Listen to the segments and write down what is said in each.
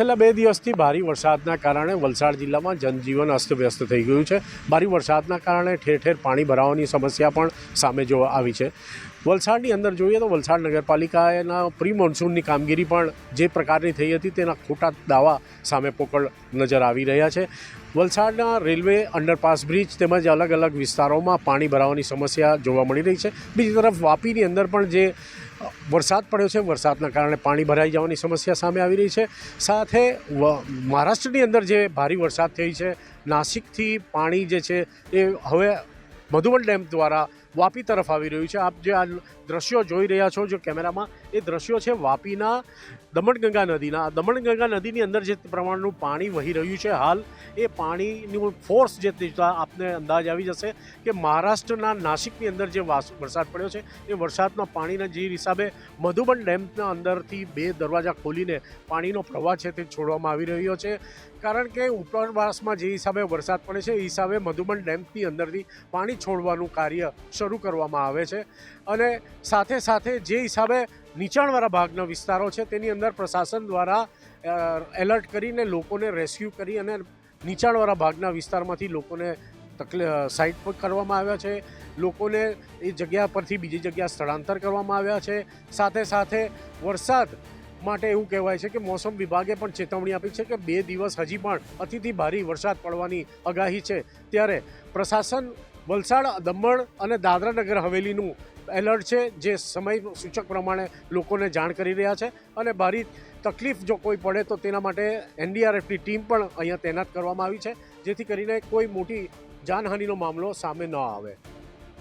છેલ્લા બે દિવસથી ભારે વરસાદના કારણે વલસાડ જિલ્લામાં જનજીવન અસ્તવ્યસ્ત થઈ ગયું છે. ભારે વરસાદના કારણે ઠેર ઠેર પાણી ભરાવાની સમસ્યા પણ સામે જોવા આવી છે. વલસાડની અંદર જોઈએ તો વલસાડ નગરપાલિકાના પ્રી મોન્સૂનની કામગીરી પણ જે પ્રકારની થઈ હતી તેના ખોટા દાવા સામે પોકળ નજર આવી રહ્યા છે. વલસાડના રેલવે અંડરપાસ બ્રિજ તેમજ અલગ અલગ વિસ્તારોમાં પાણી ભરાવાની સમસ્યા જોવા મળી રહી છે. બીજી તરફ વાપીની અંદર પણ જે વરસાદ પડ્યો છે. વરસાદના કારણે પાણી ભરાઈ જવાની સમસ્યા સામે આવી રહી છે. સાથે મહારાષ્ટ્રની અંદર જે ભારે વરસાદ થઈ છે, નાસિકથી પાણી જે છે એ હવે મધુબન ડેમ દ્વારા વાપી તરફ આવી રહ્યું છે. આપ જે આ દ્રશ્યો જોઈ રહ્યા છો, જો કેમેરામાં એ દ્રશ્યો છે વાપીના દમણગંગા નદીના. દમણગંગા નદીની અંદર જે પ્રમાણનું પાણી વહી રહ્યું છે, હાલ એ પાણીનું ફોર્સ જે આપને અંદાજ આવી જશે કે મહારાષ્ટ્રના નાસિકની અંદર જે વરસાદ પડ્યો છે, એ વરસાદના પાણીના જે હિસાબે મધુબન ડેમના અંદરથી બે દરવાજા ખોલીને પાણીનો પ્રવાહ છે તે છોડવામાં આવી રહ્યો છે. કારણ કે ઉપરવાસમાં જે હિસાબે વરસાદ પડે છે, એ હિસાબે મધુબન ડેમની અંદરથી પાણી છોડવાનું કાર્ય શરૂ કરવામાં આવે છે. અને સાથે સાથે જે હિસાબે નીચાણવાળા ભાગના વિસ્તારો છે, તેની અંદર પ્રશાસન દ્વારા એલર્ટ કરીને લોકોને રેસ્ક્યુ કરી અને નીચાણવાળા ભાગના વિસ્તારમાંથી લોકોને તકલીફ સાઇટ પર કરવામાં આવ્યા છે. લોકોને એ જગ્યા પરથી બીજી જગ્યા સ્થળાંતર કરવામાં આવ્યા છે. સાથે સાથે વરસાદ માટે એવું કહેવાય છે કે મોસમ વિભાગે પણ ચેતવણી આપી છે કે બે દિવસ હજી પણ અતિથી ભારે વરસાદ પડવાની આગાહી છે. ત્યારે પ્રશાસન વલસાડ, દમણ અને દાદરા નગર હવેલીનું એલર્ટ છે, જે સમય સૂચક પ્રમાણે લોકોને જાણ કરી રહ્યા છે અને ભારી તકલીફ જો કોઈ પડે તો તેના માટે એનડીઆરએફની ટીમ પણ અહીંયા તૈનાત કરવામાં આવી છે, જેથી કરીને કોઈ મોટી જાનહાનિનો મામલો સામે ન આવે.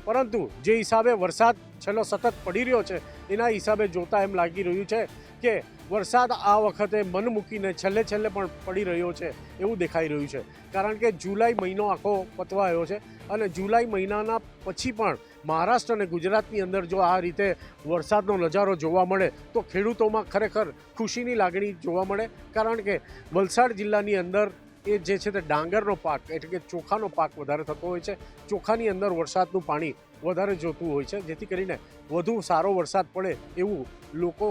પરંતુ જે હિસાબે વરસાદ છેલ્લો સતત પડી રહ્યો છે, એના હિસાબે જોતા એમ લાગી રહ્યું છે કે વરસાદ આ વખતે મન મૂકીને છેલ્લે છેલ્લે પણ પડી રહ્યો છે એવું દેખાઈ રહ્યું છે. કારણ કે જુલાઈ મહિનો આખો પતવાયો છે અને જુલાઈ મહિનાના પછી પણ મહારાષ્ટ્ર અને ગુજરાતની અંદર જો આ રીતે વરસાદનો નજારો જોવા મળે, તો ખેડૂતોમાં ખરેખર ખુશીની લાગણી જોવા મળે. કારણ કે વલસાડ જિલ્લાની અંદર એ જે છે તે ડાંગરનો પાક, એટલે કે ચોખાનો પાક વધારે થતો હોય છે. ચોખાની અંદર વરસાદનું પાણી વધારે જોતું હોય છે, જેથી કરીને વધુ સારો વરસાદ પડે એવું લોકો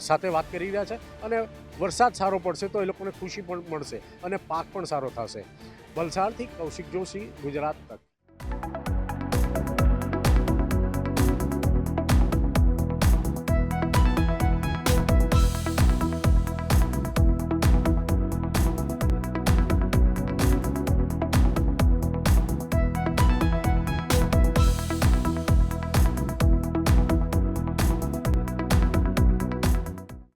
સાથે વાત કરી રહ્યા છે. અને વરસાદ સારો પડશે તો એ લોકોને ખુશી પણ મળશે અને પાક પણ સારો થશે. વલસાડથી કૌશિક જોશી, ગુજરાત તક.